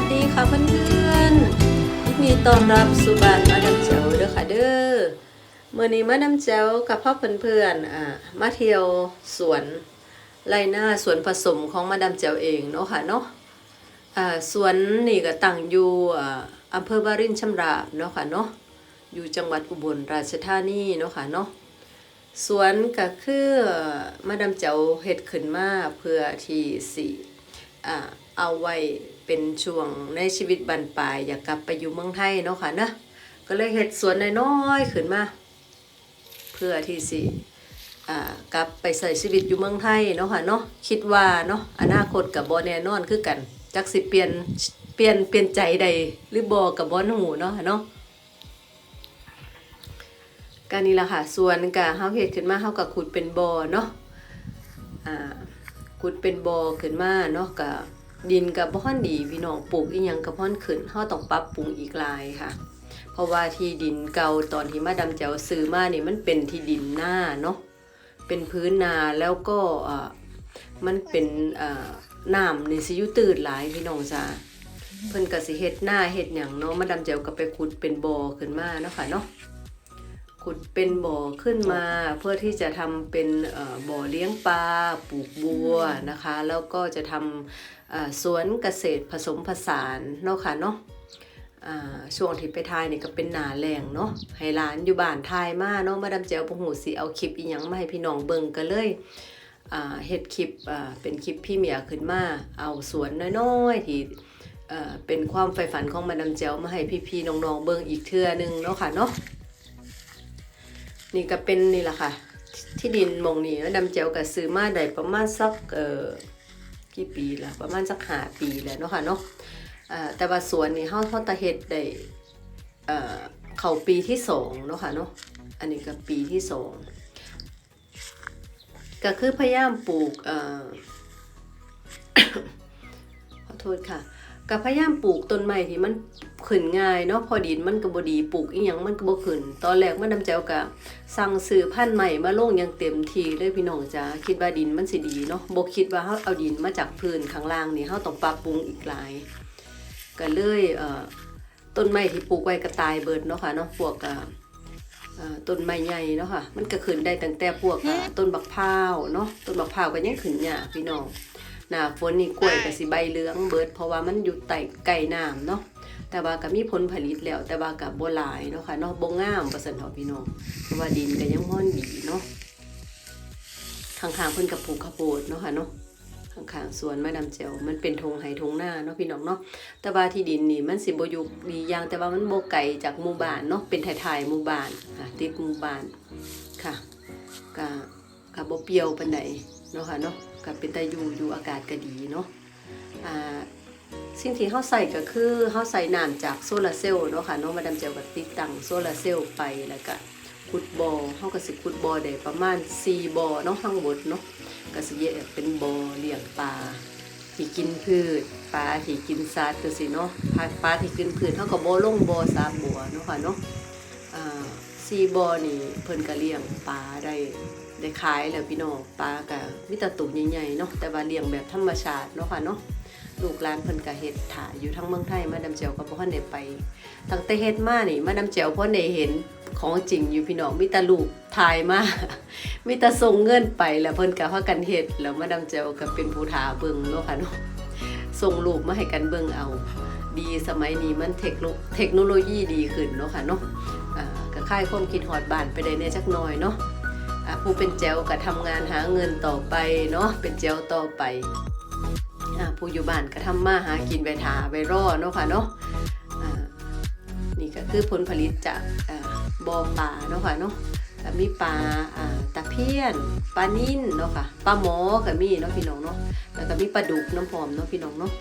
วัสดีค่ะเพื่อนๆยินดีต้อนรับสู่บ้านมาดามเจ้าเด้อค่ะเด้อเมื่อนี้มาดามเจ้ากับพ่อเพื่อนๆอ่ามาเที่ยวสวนไรหน้าสวนผสมของมาดามเจ้าเองเนาะค่ะเนาะอ่าสวนนี่ก็ตั้งอยู่อ่าอำเภอบารินชำราบเนาะค่ะเนาะอยู่จังหวัดอุบลราชธานีเนาะค่ะเนาะสวนก็คือมาดามเจ้าเฮ็ดขึ้นมาเพื่อที่สิอ่าเอาไว้ เป็นช่วงในชีวิตบรรปลายอยากกลับไปอยู่เมืองไทยเนาะค่ะนะก็เลยเฮ็ดสวนน้อยๆขึ้นมา เพื่อที่สิกลับไปใส่ชีวิตอยู่เมืองไทยเนาะค่ะเนาะคิดว่าเนาะอนาคตกับบ่แน่นอนคือกันจักสิเปลี่ยนเปลี่ยนเปลี่ยนใจใดหรือบ่กับบ่หูเนาะค่ะเนาะการนี้ละค่ะส่วนกะเฮาเฮ็ดขึ้นมาเฮาก็ขุดเป็นบอเนาะอ่าขุดเป็นบอขึ้นมาเนาะกะ ดินกับบ่อนดีพี่น้องปลูกอีหยังก็บ่ค่อนขึ้นเฮาต้องปรับปรุงอีกลายค่ะ เพราะว่าที่ดินเก่าตอนที่มาดำแจวซื้อมานี่มันเป็นที่ดินหน้าเนาะเป็นพื้นนาแล้วก็มันเป็นอ่าน้ำนี่สิยู่ตื้นหลายพี่น้องจ้าเพิ่นก็สิเฮ็ดหน้าเฮ็ดหยังเนาะมาดำแจวก็ไปขุดเป็นบ่อขึ้นมาเนาะค่ะเนาะขุดเป็นบ่อขึ้นมาเพื่อที่จะทำเป็นบ่อเลี้ยงปลาปลูกบัวนะคะ แล้วก็จะทำ สวนเกษตรผสมผสานเนาะค่ะเนาะช่วงที่ไปทายนี่ก็เป็นหนาแรงเนาะให้หลานอยู่บ้านทายมาเนาะมาดามเจียวปหูสิเอาคลิปอีหยังมาให้พี่น้องเบิ่งกันเลยเฮ็ดคลิปเป็นคลิปพี่เมียขึ้นมา เอาสวนน้อยๆที่เป็นความใฝ่ฝันของมาดามเจียวมาให้พี่ๆน้องๆเบิ่งอีกเทื่อนึงเนาะค่ะเนาะนี่ก็เป็นนี่แหละค่ะ ที่ดินมองนี้แล้วดำเจียวกับซื้อมาได้ประมาณสักเอ่อ กี่ปีละประมาณสักหาปีแล้วเนาะค่ะเนาะแต่ว่าสวนนี่เฮาเฮาตะเฮ็ดได้เอ่อเข้าปีที่สองเนาะค่ะเนาะอันนี้ก็ปีที่สองก็คือพยายามปลูกเอ่อขอโทษค่ะ ก็พยายามปลูกต้นไม้ที่มันขึ้นง่ายเนาะพอดินมันก็บ่ดีปลูกอีหยังมันก็บ่ขึ้น ตอนแรกมันนำแจวก็สั่งซื้อพันธุ์ใหม่มาลงอย่างเต็มที่เลยพี่น้องจ้าคิดว่าดินมันสิดีเนาะบ่คิดว่าเฮาเอาดินมาจากพื้นข้างล่างนี่เฮาต้องปรับปรุงอีกหลายก็เลยเอ่อต้นไม้ที่ปลูกไว้ก็ตายเบิดเนาะค่ะเนาะพวกต้นไม้ใหญ่เนาะค่ะ มันก็ขึ้นได้ตั้งแต่พวกต้นบักพร้าวเนาะต้นบักพร้าวก็ยังขึ้นยากพี่น้อง หน้าฝนนี่กล้วยก็สิใบเหลืองเบิด เพราะว่ามันอยู่ใต้ไก่น้ำเนาะแต่ว่าก็มีผลผลิตแล้ว แต่ว่าก็บ่หลายเนาะค่ะเนาะบ่งามว่าซั่นเถาะพี่น้องเพราะว่าดินก็ยังฮ้อนดีเนาะข้างๆเพิ่นก็ปลูกข้าวโพดเนาะค่ะเนาะข้างๆสวนมาดามเจวมันเป็นทงไห้ทงหน้าเนาะพี่น้องเนาะแต่ว่าที่ดินนี่มันสิบ่อยู่ดีอย่างแต่ว่ามันบ่ไกลจากหมู่บ้านเนาะเป็นถ่ายๆหมู่บ้านค่ะติดหมู่บ้านค่ะก็ก็บ่เปรี้ยวปานใดเนาะค่ะเนาะ ก็เป็นตาอยู่อยู่อากาศก็ดีเนาะอ่าสิ่งที่เฮาใส่ก็คือเฮาใส่น้ำจากโซลาร์เซลล์เนาะค่ะเนาะมาดามเจียวก็ติดตั้งโซลาร์เซลล์ไปแล้วก็ขุดบ่อเฮาก็สิขุดบ่อได้ประมาณ4บ่อเนาะทั้งหมดเนาะก็สิแยกเป็นบ่อเลี้ยงปลาที่กินพืชปลาที่กินสัตว์จังซี่เนาะปลาที่กินพืชเฮาก็บ่อลงบ่อสามบ่อเนาะค่ะเนาะสี่บ่อนี่เพิ่นก็เลี้ยงปลาได้ ได้ขายแล้วพี่น้องปลากับมิตรตุ่ใหญ่ๆเนาะแต่ว่าเลี้ยงแบบธรรมชาติเนาะค่ะเนาะลูกหลานเพิ่นก็เฮ็ดถ่ายอยู่ทั้งเมืองไทยมาดำเจียวก็บ่ทันได้ไปตั้งแต่เฮ็ดมานี่มาดำเจียวบ่อได้เห็นของจริงอยู่พี่น้องมีแต่ลูกถ่ายมามีแต่ส่งเงินไปแล้วเพิ่นก็พากันเฮ็ดแล้วมาดำเจียวก็เป็นผู้ถาเบิ่งเนาะค่ะเนาะส่งรูปมาให้กันเบิ่งเอา ดีสมัยนี้มันเทคโนเทคโนโลยีดีขึ้นเนาะค่ะเนาะอ่าก็คลายความคิดฮอดบานไปได้แหน่จักหน่อยเนาะ ผู้เป็นเจลก็ทำงานหาเงินต่อไปเนาะเป็นเจลต่อไปอะผู้อยู่บ้านก็ทำมาหากินไปทาไปรอเนาะค่ะเนาะนี่ก็คือผลผลิตจากอ่าบ่อปลาเนาะค่ะเนาะก็มีปลาตะเพียนปลานิ่นเนาะค่ะปลาหมอก็มีเนาะพี่น้องเนาะแล้วก็มีปลาดุกน้ำหอมเนาะพี่น้องเนาะ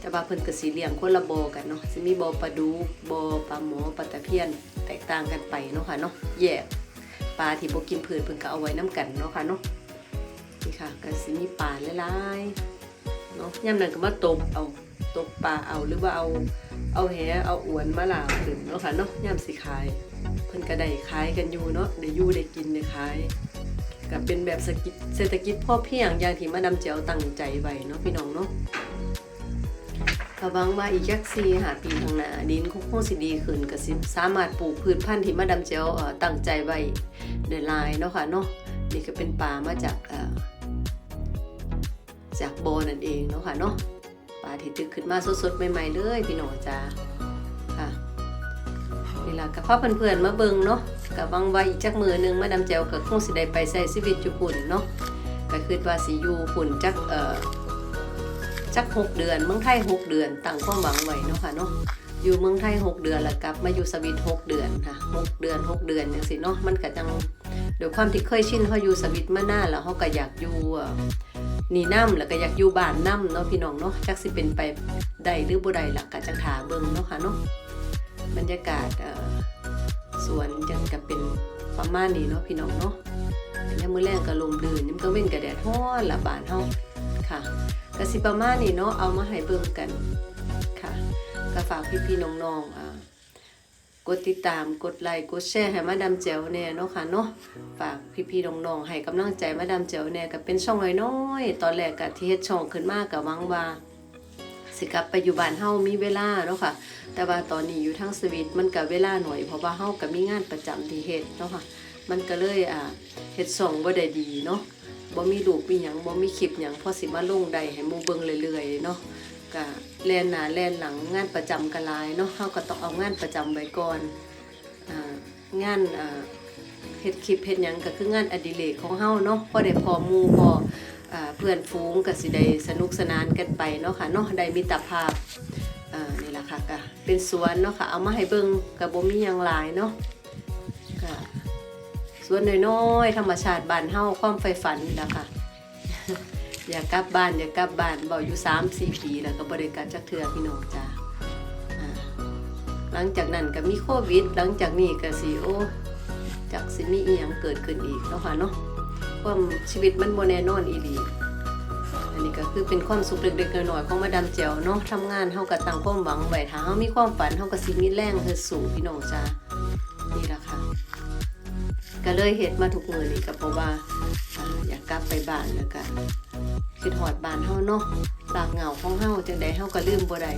แต่ว่าเพิ่นก็สิเหลี้ยงคนละบอกันเนาะสิมีบอปลาดุกบอปลาหมอปลาตะเพียนแตกต่างกันไปเนาะค่ะเนาะแยก ลาที่บกินพืชเพิ่นก็เอาไว้น้ำกันเนาะค่ะเนาะนี่ค่ะก็สิมีปลาหลายๆเนาะยามนั้นก็มาตกเอาตกปลาเอาหรือว่าเอาเอาแหเอาอวนมาลาวขึ้นเนาะค่ะเนาะยามสิขายเพิ่นก็ได้ขายกันอยู่เนาะได้อยู่ได้กินได้ขายก็เป็นแบบเศรษฐกิจพอเพียงอย่างที่มาดาเจียวตั้งใจไว้เนาะพี่น้องเนาะ ก็หวังว่าอีกจัก4 5ปีข้างหน้าดินคงคงสิดีขึ้นก็สิสามารถปลูกพืชพันธุ์ที่มาดามแจ๋วตั้งใจไว้ได้หลายเนาะค่ะเนาะนี่ก็เป็นป่ามาจากจากโบนั่นเองเนาะค่ะเนาะป่าที่ตึกขึ้นมาสดๆใหม่ๆเลยพี่หนอจ้าค่ะนี่ล่ะก็พาเพื่อนๆมาเบิงเนาะก็หวังว่าอีกจักมือหนึงมาดามแจ๋วก็คงสิได้ไปใช้ชีวิตอยู่พุ่นเนาะก็คิดว่าสิอยู่พุ่นจักเอ่อ จักหกเดือน เมืองไทยหกเดือนตั้งความหวังไว้เนาะค่ะเนาะอยู่เมืองไทยหกเดือนแล้วกลับมาอยู่สวิตหกเดือนค่ะหกเดือนหกเดือนจังซี่เนาะมันก็จังโดยความที่เคยชินเฮาอยู่สวิตมานานแล้วเฮาก็อยากอยู่นี่น้ำแล้วก็อยากอยู่บ้านน้ำเนาะพี่น้องเนาะจักสิเป็นไปได้หรือบ่ได้ล่ะก็จังถาเบิ่งเนาะค่ะเนาะบรรยากาศเอ่อสวนจังก็เป็นประมาณนี้เนาะพี่น้องเนาะยามมื้อแลงก็ลมลื่นยามกลางเว้นก็แดดร้อนละบ้านเฮา ค่ะกสิประมาณนี้เนาะเอามาให้เบิ่งกันค่ะก็ฝากพี่ๆน้องๆอ่ากดติดตามกดไลค์กดแชร์ให้มาดามแจ๋วแน่เนาะค่ะเนาะฝากพี่ๆน้องๆให้กำลังใจมาดามแจ๋วแน่ก็เป็นช่องน้อยๆตอนแรกก็ที่เฮ็ดช่องขึ้นมาก็หวังว่าสิกลับไปอยู่บ้านเฮามีเวลาเนาะค่ะ แต่ว่าตอนนี้อยู่ทางสวิตมันก็เวลาหน่อยเพราะว่าเฮาก็มีงานประจำที่เฮ็ดเนาะค่ะ มันก็เลยอ่าเฮ็ดช่งบ่ได้ดีเนาะ บ่มีรูปมีหยังบ่มีคลิปหยังพอสิมาลงได้ให้หมู่เบิ่งเรื่อยๆเนาะก็แล่นหน้าแล่นหลังงานประจำก็หลายเนาะเฮาก็ต้องเอางานประจำไว้ก่อนอ่างานอ่าเฮ็ดคลิปเฮ็ดหยังก็คืองานอดิเรกของเฮาเนาะพอได้พอหมู่พออ่าเพื่อนฝูงก็สิได้สนุกสนานกันไปเนาะค่ะเนาะได้มิตรภาพอ่านี่ล่ะค่ะก็เป็นสวนเนาะค่ะเอามาให้เบิ่งก็บ่มีหยังหลายเนาะ วนน้อยๆธรรมชาติบ้านเฮาความใฝ่ฝันนี่แหละค่ะอยากกลับบ้านอยากกลับบ้านเบาอยู่3 4ปีแล้วก็บ่ได้กลับจักเทื่อพี่น้องจ้าหลังจากนั้นก็มีโควิด หลังจากนี้ก็สิโอ้จักสิมีอีหยังเกิดขึ้นอีกเนาะค่ะเนาะความชีวิตมันบ่แน่นอนอีหลีอันนี้ก็คือเป็นความสุขเล็กๆน้อยๆของมาดามแจ๋วเนาะทำงานเฮาก็ตั้งความหวังไว้ถ้าเฮามีความฝันเฮาก็สิมีแรงเฮ็ดสู้พี่น้องจ้านี่ล่ะค่ะ ก็เลยเฮ็ดมาทุกมือนี่ก็เพราะว่าอ่าอยากกลับไปบ้านแล้วก็คิดฮอดบ้านเฮาเนาะรากเหงาของเฮาจังไดเฮาก็ลืมบ่ได้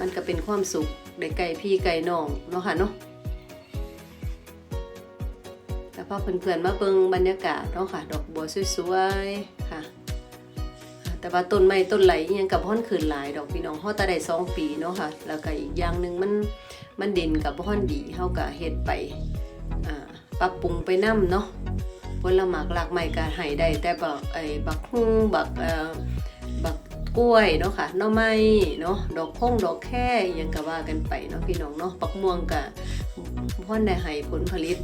มันก็เป็นความสุขได้ใกล้พี่ใกล้น้องเนาะค่ะเนาะแต่พอเพื่อนๆมาเบิ่งบรรยากาศเนาะค่ะ ดอกบัวสวยๆค่ะแต่ว่าต้นไม้ต้นไหลยังกับพ่อนคืนหลาย ดอกพี่น้องเฮาต่ได้สองปีเนาะค่ะ แล้วก็อีกอย่างหนึงมันมันดินกับบ่ฮ้อนดีเฮาก็เฮ็ดไปอ่า ปรับปรุงไปนํเนาะผลหมากหลากใหม่ก็ให้ได้แต่บักไอ้บักฮุ้งบักเอ่อบักกล้วยเนาะค่ะหน่อไม้เนาะดอกพงดอกแค่ยังก็ว่ากันไปเนาะพี่น้องเนาะปักม่วงก็พ่อนได้ให้ผลผลิต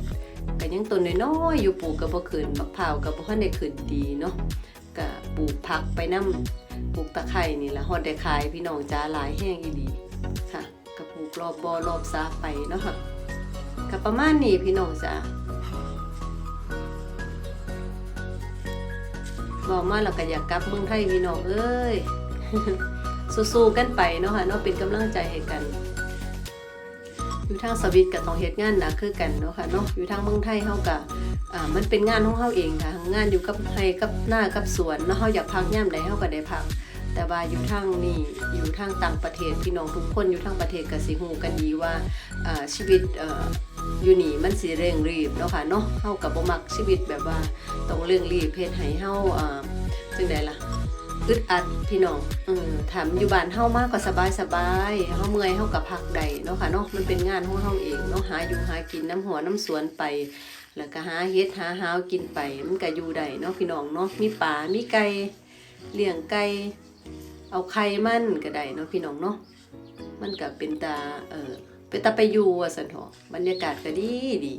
ก็ยังต้นน้อยๆอยู่ปลูกก็บ่ขึ้นบักพร้าวก็บ่ทันได้ขึ้นดีเนาะก็ปลูกผักไปนํปลูกตะไคร้นี่ละฮอดได้ขายพี่น้องจ้าหลายแห้งอีหลีค่ะก็ปลูกรอบบ่อรอบสาไปเนาะค่ะ ก็ประมาณนี้พี่น้องจ้ะบอกมาแล้วก็อยากกลับเมืองไทยพี่น้องเอ้ยสู้ๆกันไปเนาะค่ะเนาะเป็นกำลังใจให้กัน อยู่ทางสวิตก็ต้องเฮ็ดงานหนักคือกันเนาะค่ะเนาะอยู่ทางเมืองไทยเฮาก็อ่ามันเป็นงานของเฮาเองค่ะงานอยู่กับไร่กับหน้ากับสวนเนาะเฮาอยากพักยามใดเฮาก็ได้พัก แต่ว่าอยู่ทางนี่อยู่ทางต่างประเทศพี่น้องทุกคนอยู่ทางประเทศก็สิฮูกันดีว่าชีวิต อยู่นี่มันสิเร่งรีบเนาะค่ะเนาะเฮากับบ่มักชีวิตแบบว่าต้องเร่งรีบเฮ็ดให้เฮาอ่าจังไดล่ะอึดอัดพี่น้องเออถามอยู่บ้านเฮามากก็สบายสบายเฮาเมื่อยเฮาก็พักได้เนาะค่ะเนาะมันเป็นงานของเฮาเองเนาะหาอยู่หากินน้ำหัวน้ำสวนไป แล้วก็หาเฮ็ดหาหาวกินไปมันก็อยู่ได้เนาะพี่น้องเนาะมีปลามีไก่เลี้ยงไก่เอาไข่มันก็ได้เนาะพี่น้องเนาะมันก็เป็นตาเออ เป็นตาไปอยู่ว่าสันเถาะบรรยากาศก็ดีดี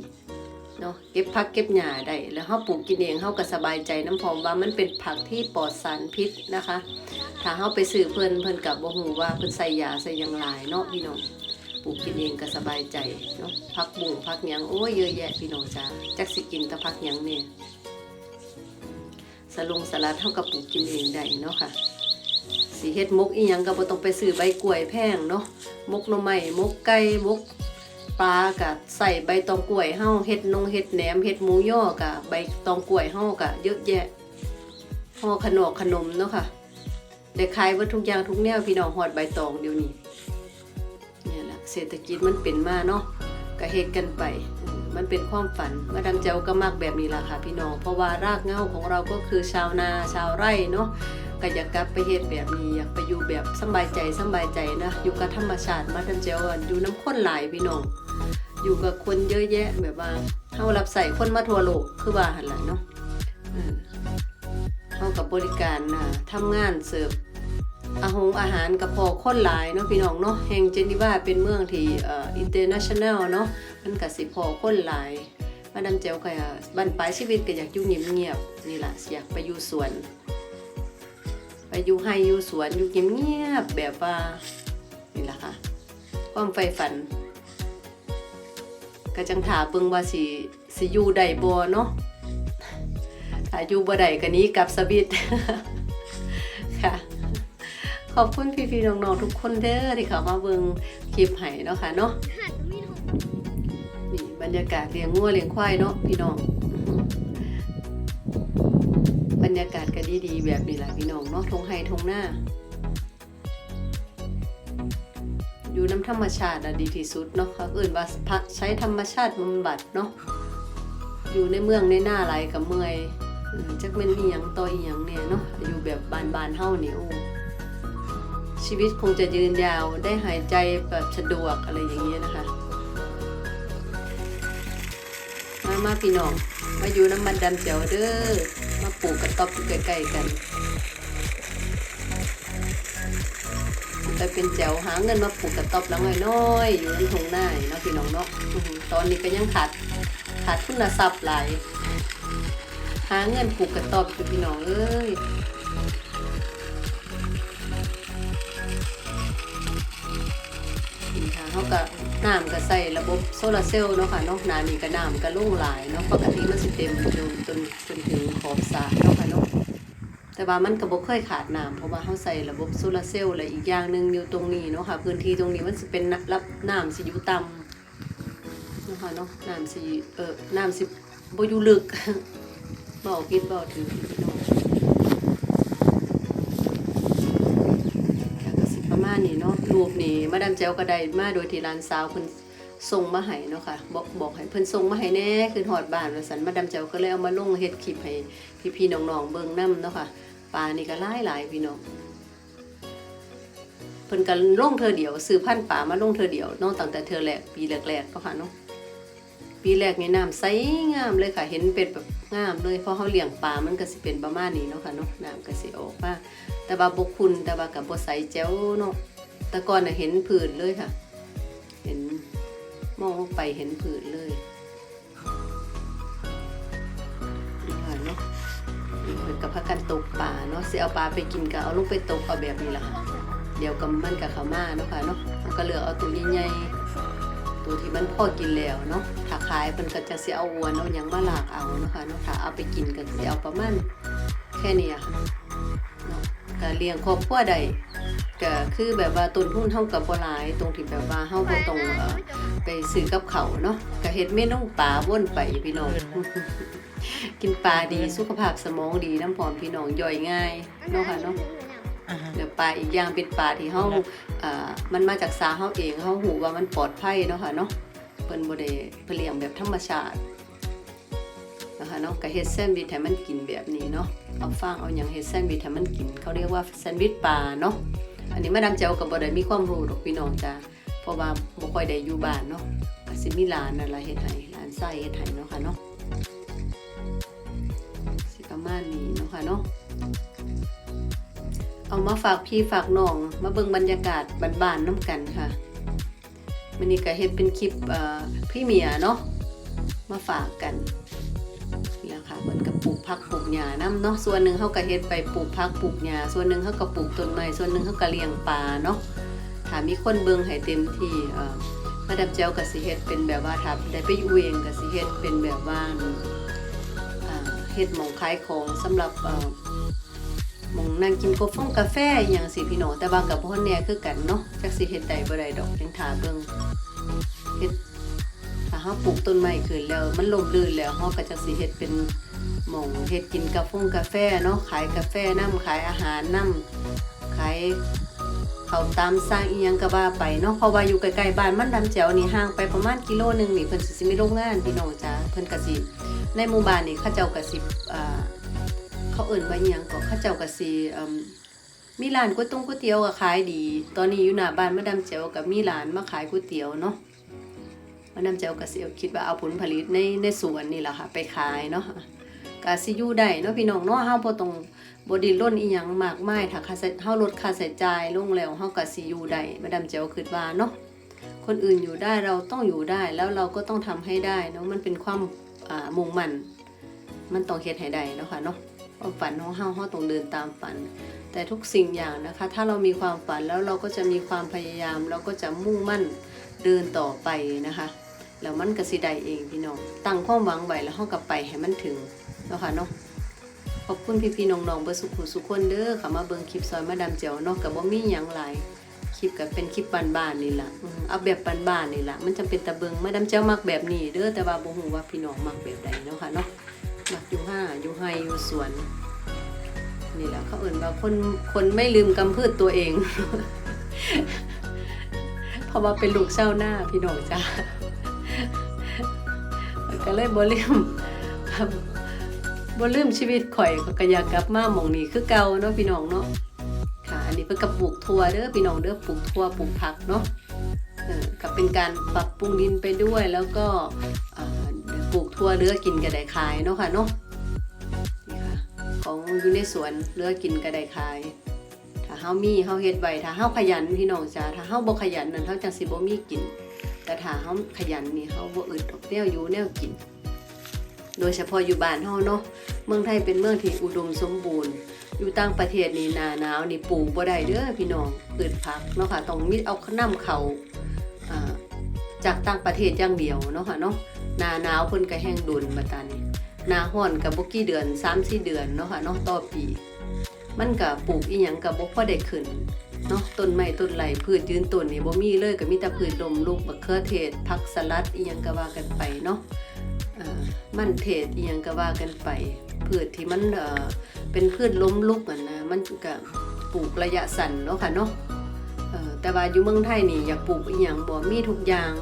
เนาะเก็บผักเก็บหญ้าได้แล้วเฮาปลูกกินเองเฮาก็สบายใจน้ำพร้อมว่ามันเป็นผักที่ปลอดสารพิษนะคะ ถ้าเฮาไปซื้อเพิ่นเพิ่นก็บ่ฮู้ว่าเพิ่นใส่ยาใส่หยังหลายเนาะพี่น้องปลูกกินเองก็สบายใจเนาะผักบุ้งผักหยังโอ้ยเยอะแยะพี่น้องจ้าจักสิกินแต่ผักหยังเนี่ยสลงสลัดเฮาก็ปลูกกินเองได้เนาะค่ะ สิเฮ็ดมกอีหยังก็บ่ต้องไปซื้อใบกล้วยแพงเนาะมกหน่อไม้มกไก่มกปลากะใส่ใบตองกล้วยเฮาเฮ็ดนงเฮ็ดแหนมเฮ็ดหมูย่อกะใบตองกล้วยเฮากะเยอะแยะห่อขนมขนมเนาะค่ะได้ขายเบิดทุกอย่างทุกแนวพี่น้องฮอดใบตองเดี๋ยวนี้เนี่ยแหละเศรษฐกิจมันเป็นมาเนาะก็เฮ็ดกันไป มันเป็นความฝันมาดามเจ้าก็มักแบบนี้ล่ะค่ะพี่น้องเพราะว่ารากเหง้าของเราก็คือชาวนาชาวไร่เนาะ ก็อยากกลับไปเฮ็ดแบบนี้อยากไปอยู่แบบสบายใจสบายใจนะ อยู่กับธรรมชาติมาดามเจ้าอะอยู่น้ำข้นหลายพี่น้องอยู่กับคนเยอะแยะแบบว่าเฮารับใส่คนมาทั่วโลกคือว่าหั่นล่ะเนาะเออเฮากับบริการนะทำงานเสิร์ฟอาหงอาหารกับพอคนหลายเนาะพี่น้องเนาะแห่งเจนีวาเป็นเมืองที่เอ่ออินเตอร์เนชั่นแนลเนาะมันก็สิพอคนหลายมาดามเจ้าก็บั้นปลายชีวิตก็อยากอยู่เงียบๆนี่ล่ะอยากไปอยู่สวน อยู่ไร่อยู่สวนอยู่เงียบๆแบบว่านี่แหละค่ะ ความใฝ่ฝันก็จังถาเบิ่งว่าสิสิอยู่ได้บ่เนาะถ้าอยู่บ่ได้ก็นี้กลับสวิตค่ะขอบคุณพี่ๆน้องๆทุกคนเด้อที่เข้ามาเบิ่งคลิปให้เนาะค่ะเนาะนี่บรรยากาศเลี้ยงงัวเลี้ยงควายเนาะพี่น้อง บรรยากาศก็ดีๆแบบนี้แหละพี่น้องเนาะทงไห้ทงหน้า อยู่น้ำธรรมชาติอะดีที่สุดเนาะเขาเอื่นว่าพักใช้ธรรมชาติบำบัดเนาะอยู่ในเมืองในหน้าไรกับเมื่อยจักแมันมีหยังต่ออีหยังเนี่ยเนาะอยู่แบบบานบานๆเฮานี่โอ้ชีวิตคงจะยืนยาวได้หายใจแบบสะดวกอะไรอย่างเงี้ยนะคะ มามาพี่น้อง มาอยู่น้ำมันดำเจียวเด้อ ปลูกกระต๊อบอยู่ใกล้ๆกันไปเป็นแจวหาเงินมาปลูกกระต๊อบแล้วน้อยๆอยู่ในทงหน้าเนาะพี่น้องเนาะตอนนี้ก็ยังขาดขาดทุนทรัพย์หลายหาเงินปลูกกระต๊อบอยู่พี่น้องเอ้ย เขาก็น้ำก็ใส่ระบบโซลารเซลล์เนาะค่ะนาะหนานี่ก็น้ำก็ลุ่งหลายเนาะปกติมันสิเต็มจนจนจนถึงขอบสระเนาะค่ะเนาะแต่ว่ามันก็บ่เคยขาดน้ำเพราะว่าเขาใส่ระบบโซลารเซลล์และอีกอย่างหนึ่งอยู่ตรงนี้เนาะค่ะพื้นที่ตรงนี้มันสิเป็นรับน้ำสิอยู่ต่ำเนาะค่ะเนาะน้ำสิเออน้ำสิบ่อยู่ลึกบ่ผิดบ่ถือพี่น้องค่ะก็สิประมาณนี้เนาะรู ปนี้มาดามแจ้วก็ได้มาโดยที่ร้านสาวเพิ่นส่งมาให้เนาะค่ะบอกบอกให้เพิ่นส่งมาให้แน่คือฮอดบ้านว่าซั่นมาดามแจ้วก็เลยเอามาลงเฮ็ดคลิปให้พี่ๆน้องๆเบิ่งนํเนาะค่ะปลานี่ก็หลายหลายพี่น้องเพิ่นก็ลงเธอเดียวซื้อพันปลามาลงเธอเดียวนาะตั้งแต่เธอแรกปีแรกๆเนาะค่ะเนาะปีแรกนี่น้ำใสงามเลยค่ะ เห็นเป็นแบบงามเลยเพราะเขาเลี้ยงปลา มันก็สิเป็นประมาณนี้เนาะค่ะเนาะน้ำก็สิออกมาแต่ว่าบ่คุณแต่ว่าก็บ่ใสแจ๋วเนาะ ต่ก่อนเห็นผื่นเลยค่ะ เห็นมองออกไปเห็นผื่นเลยนี่เนาะเพิ่นกับพากันตกปลาเนาะเสิเอาปลาไปกินก็เอาลงไปตกเอาแบบนี้ล่ะค่ะ เดี๋ยวกับมันกับขามาเนาะค่ะเนาะมันก็เหลือเอาตัวใหญ่ๆตัวที่มันพอกินแล้วเนาะถ้าขายเพิ่นก็จะสิเอาวัวเนาะยังมาลากเอาเนาะค่ะเนาะถ้าเอาไปกินก็สิเอาประมาณแค่นี้อะค่ะเนาะก็เลี้ยงครอบครัวได้ ก็คือแบบว่าต้นทุนเฮากับบ่หลาย ตรงที่แบบว่าเฮาบ่ต้องเอ่อไปซื้อกับเขาวเนาะก็เฮ็ดเมนูปลาวนไปพี่น้อง กินปลาดีสุขภาพสมองดีน้ำพร้อมพี่น้องย่อยง่ายเนาะค่ะเนาะอ่าฮะเดี๋ยวปลาอีกอย่างเป็นปลาที่เฮาอ่ามันมาจากสาเฮาเองเฮาหูว่ามันปลอดภัยเนาะค่ะเนาะเพิ่นบ่ได้เพิ่นเลี้ยงแบบธรรมชาตินะคะเนาะก็เฮ็ดแซนด์วิชให้มันกินแบบนี้เนาะเอาฟางเอาหยังเฮ็ดแซนด์วิชให้มันกินเขาเรียกว่าแซนด์วิชปลาเนาะ อันนี้มาดามเจ้าก็บ่ได้มีความรู้ดอกพี่น้องจ้าเพราะว่าบ่ค่อยได้อยู่บ้านเนาะก็สิมีหลานนั่นล่ะเฮ็ดให้หลานชายเฮ็ดให้เนาะค่ะเนาะสิประมาณนี้เนาะค่ะเนาะเอามาฝากพี่ฝากน้อง มาเบิ่งบรรยากาศบ้านๆน้ำกันค่ะมันนี้ก็เฮ็ดเป็นคลิปเอ่อพี่เมียเนาะมาฝากกัน เหมือนกับปลูกผักปลูกหญ้านํเนาะส่วนหนึ่งเขาก็เฮ็ดไปปลูกผักปลูกหญ้าส่วนหนึ่งเขาก็ปลูกต้นไม้ส่วนหนึ่งเขาก็เลี้ยงปลาเนาะถ้ามีคนเบิ่งให้เต็มที่เอ่อมาดามเจ้าก็สิเฮ็ดเป็นแบบว่าถ้าได้ไปอยู่เองก็สิเฮ็ดเป็นแบบว่าอ่าเฮ็ดหมองขายของสำหรับเอ่อหมองนั่งกินกาแฟกาแฟอหย่างสิพี่น้องแต่ว่ากับพ่อแน่คือกันเนาะจักสิเฮ็ดได้บ่ได้ดอกยังถ้าเบิ่งเฮ็ดถ้าเฮาปลูกต้นไม้ขึ้นแล้วมันล่มลื่นแล้วเฮาก็จักสิเฮ็ดเป็น องเฮ็ดกินกาแฟกาแฟเนาะขายกาแฟน้ำขายอาหารน้ำขายเขาตามสร้างอียังก็ว่าไปเนาะเพราะว่าอยู่ใกล้ๆบ้านมันดำแจ๋วนี่ห่างไปประมาณกิโลหนึงนี่เพิ่นสิมีโรงงานพี่น้องจ้าเพิ่นก็สิในหมู่บ้านนี่เขาเจ้าก็สิอ่าเขาเอิ้นว่าอีหยังก็เขาเจ้าก็สิอิ่มมีร้านก๋วยตงก๋วยเตี๋ยวก็ขายดี ตอนนี้อยู่หน้าบ้านมาดามแจ๋วก็มีร้านมาขายก๋วยเตี๋ยวเนาะมาดามแจ๋วก็สิคิดว่าเอาผลผลิตในในสวนนี่แหละค่ะไปขายเนาะ ก็สิอยู่ได้เนาะพี่น้องเนาะเฮาบ่ต้องบดินล้นอีหยังมากมายถ้าค่าเฮาลดค่าใช้จ่ายลงแล้วเฮาก็สิอยู่ได้มาดามเจียวคิดว่าเนาะคนอื่นอยู่ได้เราต้องอยู่ได้แล้วเราก็ต้องทำให้ได้เนาะมันเป็นความอ่ามุ่งมั่นมันต้องเฮ็ดให้ได้เนาะค่ะเนาะความฝันของเฮาเฮาต้องเดินตามฝัน แต่ทุกสิ่งอย่างนะคะ ถ้าเรามีความฝันแล้วเราก็จะมีความพยายาม เราก็จะมุ่งมั่นเดินต่อไปนะคะ แล้วมันก็สิได้เองพี่น้องตั้งความหวังไว้แล้วเฮาก็ไปให้มันถึง เนาะค่ะเนาะขอบคุณพี่ๆน้องๆเบอร์สุขุสุขคนเด้อค่ะมาเบิ่งคลิปซอยมาดามเจียวเนาะก็บ่มีหยังหลายคลิปก็เป็นคลิปบ้านๆนี่ล่ะเอาแบบบ้านๆนี่ล่ะมันจำเป็นตะเบิงมาดามเจียวมักแบบนี้เด้อแต่ว่าบ่ฮู้ว่าพี่น้องมักแบบใดเนาะค่ะเนาะมักอยู่ห้าอยู่ไฮอยู่สวนนี่แหละเขาเอิ่นว่าคนคนไม่ลืมกำพืชตัวเอง เพราะว่าเป็นลูกเช้าหน้าพี่น้องจ้าก็เลยบ่ลืม บ่ลืมชีวิตข่อยก็อยากกลับมาหม่องนี้คือเก่าเนาะพี่น้องเนาะค่ะอันนี้เพิ่นก็ปลูกถั่วเด้อพี่น้องเด้อปลูกถั่วปลูกผักเนาะเออก็เป็นการปรับปรุงดินไปด้วยแล้วก็ปลูกถั่วเรือกินก็ไดขายเนาะค่ะเนาะนี่ค่ะของอยู่ในสวนเรือกินก็ไดขาย ถ้าเฮามีเฮาเฮ็ดไว้ถ้าเฮาขยันพี่น้องจ้าถ้าเฮาบ่ขยันนั่นเฮาจังสิบ่มีกิน แต่ถ้าเฮาขยันนี่เฮาบ่อึดออกแนวอยู่แนวกิน โดยเฉพาะอยู่บ้านเฮาเนาะเมืองไทยเป็นเมืองที่อุดมสมบูรณ์ อยู่ต่างประเทศนี่หนาหนาวนี่ปลูกบ่ได้เด้อพี่น้องเกิดพักเนาะค่ะต้องมีเอาน้ำเขาจากต่างประเทศอย่างเดียวเนาะค่ะเนาะหนาหนาวเพิ่นก็แห้งดุนมาตานี่หนาร้อนก็บ่กี่เดือน3-4เดือนเนาะค่ะเนาะต่อปี มันก็ปลูกอีหยังก็บ่พอได้ขึ้นเนาะต้นไม้ต้นไหลพืชยืนต้นนี่บ่มีเลยก็มีแต่พืชลมลูกมะเขือเทศผักสลัดอีหยังก็ว่ากันไปเนาะ มันเทศอีหยังก็ว่ากันไปพืชที่มันเป็นพืชล้มลุกอะนะมันก็ปลูกระยะสั้นเนาะค่ะเนาะแต่ว่าอยู่เมืองไทยนี่อยากปลูกอีหยังบ่มีทุกอย่าง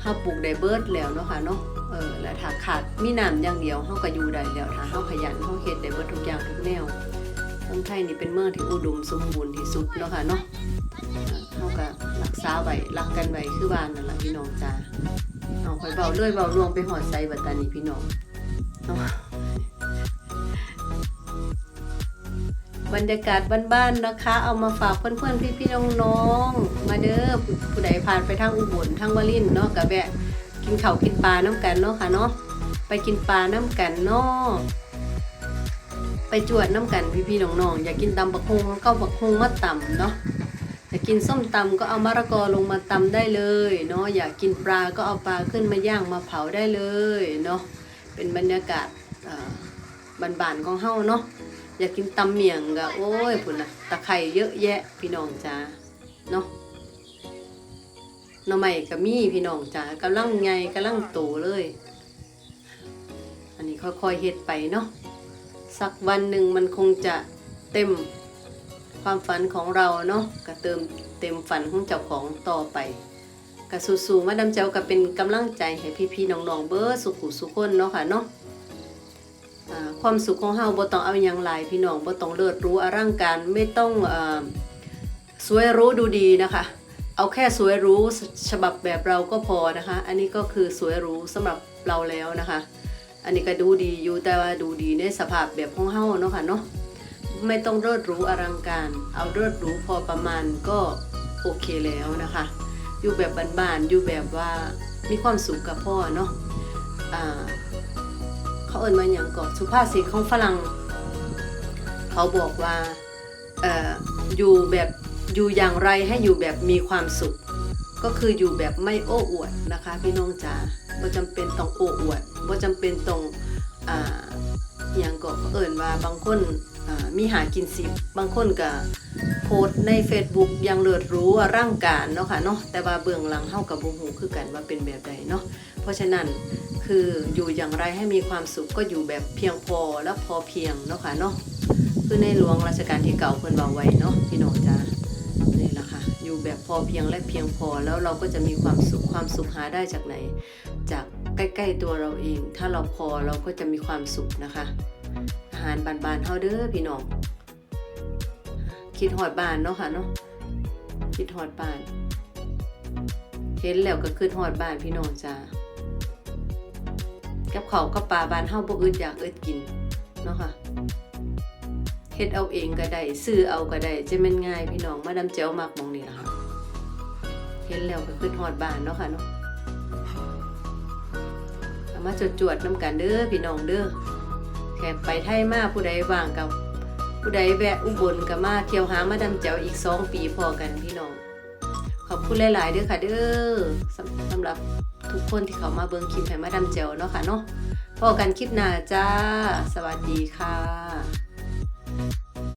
เฮาปลูกได้เบิดแล้วเนาะค่ะเนาะเออแล้วถ้าขาดมีน้ำอย่างเดียวเฮาก็อยู่ได้แล้วถ้าเฮาขยันเฮาเฮ็ดได้เบิดทุกอย่างทุกแนวเมืองไทยนี่เป็นเมืองที่อุดมสมบูรณ์ที่สุดเนาะค่ะเนาะเฮาก็รักษาไว้รักกันไว้คือบ้านนั่นล่ะพี่น้องจ้า เอาคอยเบาเรื่อยเบาลวงไปหอดไซบัตตานีพี่น้องบรรยากาศบ้านๆนะคะ เอามาฝากเพื่อนๆพี่ๆน้องๆมาเด้อผู้ใดผ่านไปทางอุบลทางวารินเนาะกะแบะกินข้าวกินปลาน้ำกันเนาะค่ะเนาะไปกินปลาน้ำกันเนาะไปจวดน้ำกันพี่ๆน้องๆอยากกินตำบักฮงก็บักฮงมาตำเนาะ อยากกินส้มตำก็เอามะละกอลงมาตำได้เลยเนาะอยากกินปลาก็เอาปลาขึ้นมาย่างมาเผาได้เลยเนาะเป็นบรรยากาศบานๆของเฮาเนาะอยากกินตำเมี่ยงก็โอ้ยพุ่นนะตะไคร่เยอะแยะพี่น้องจ้าเนาะหน่อไม้ก็มีพี่น้องจ้ากำลังใหญ่กำลังโตเลย อันนี้ค่อยๆเฮ็ดไปเนาะสักวันหนึ่งมันคงจะเต็ม ความฝันของเราเนาะก็เติมเต็มฝันของเจ้าของต่อไปก็สู้ๆมาดาเจ้าก็เป็นกำลังใจให้พี่ๆน้องๆเบอร์สุขุสุขคนเนาะค่ะเนาะความสุขของเฮาบ่ต้องเอาหยังหลายพี่น้องบ่ต้องเลิศรู้อลังการไม่ต้องเอ่อสวยรู้ดูดีนะคะ เอาแค่สวยรู้ฉบับแบบเราก็พอนะคะ อันนี้ก็คือสวยรู้สำหรับเราแล้วนะคะ อันนี้ก็ดูดีอยู่แต่ว่าดูดีในสภาพแบบของเฮาเนาะค่ะเนาะ ไม่ต้องเลิศหรูอลังการ เอาเลิศหรูพอประมาณก็โอเคแล้วนะคะ อยู่แบบบ้านๆอยู่แบบว่ามีความสุขกับพ่อเนาะอ่าเขาเอ่นมาอย่างก่อนสุภาษิตของฝรั่ง เขาบอกว่าออยู่แบบอยู่อย่างไรให้อยู่แบบมีความสุข ก็คืออยู่แบบไม่โอ้อวดนะคะ พี่น้องจ๋าบ่จำเป็นต้องโอ้อวดบ่จำเป็นต้องอ่าอย่างก็เอิ่นว่าบางคน มีหากินสิบบางคนก็โพสใน Facebook อยังเลิศรู้ว่าร่างการเนาะค่ะเนาะแต่ว่าเบื้องหลังเฮากับบ่ฮู้คือกันว่าเป็นแบบใดเนาะเพราะฉะนั้นคืออยู่อย่างไรให้มีความสุขก็อยู่แบบเพียงพอและพอเพียงเนาะค่ะเนาะคือในหลวงรัชกาลที่เก่าเพิ่นว่าไว้เนาะพี่น้องจ้านี่แหละค่ะอยู่แบบพอเพียงและเพียงพอแล้วเราก็จะมีความสุขความสุขหาได้จากไหน จากใกล้ ๆตัวเราเอง ถ้าเราพอเราก็จะมีความสุขนะคะาหารบานๆเฮาเด้อพี่น้อง คิดฮอดบานเนาะค่ะเนาะ คิดฮอดบาน เห็นแล้วก็คือฮอดบานพี่น้องจ้ากับเขากับปลาบานเฮาบ่อึดอยากอึดกินเนาะค่ะเฮ็ดเอาเองก็ได้ซื้อเอาก็ได้จะม่นง่ายพี่น้องมาดามแจ๋วมักหมองนี่ล่ะค่ะเห็นแล้วก็คือฮอดบานเนาะค่ะเนาะเอามาจวดน้ำกันเด้อพี่น้องเด้อ แขกไปไทยมาผู้ใดว่างกับผู้ใดแวะอุบลกับมาเที่ยวหามาดามแจ๋วอีก2ปีพอกันพี่น้อง ขอบคุณหลาย ๆ เด้อค่ะเด้อสำหรับทุกคนที่เขามาเบิ่งคลิปให้มาดามแจ๋วเนาะค่ะเนาะพอกันคลิปหน้าจ้า สวัสดีค่ะ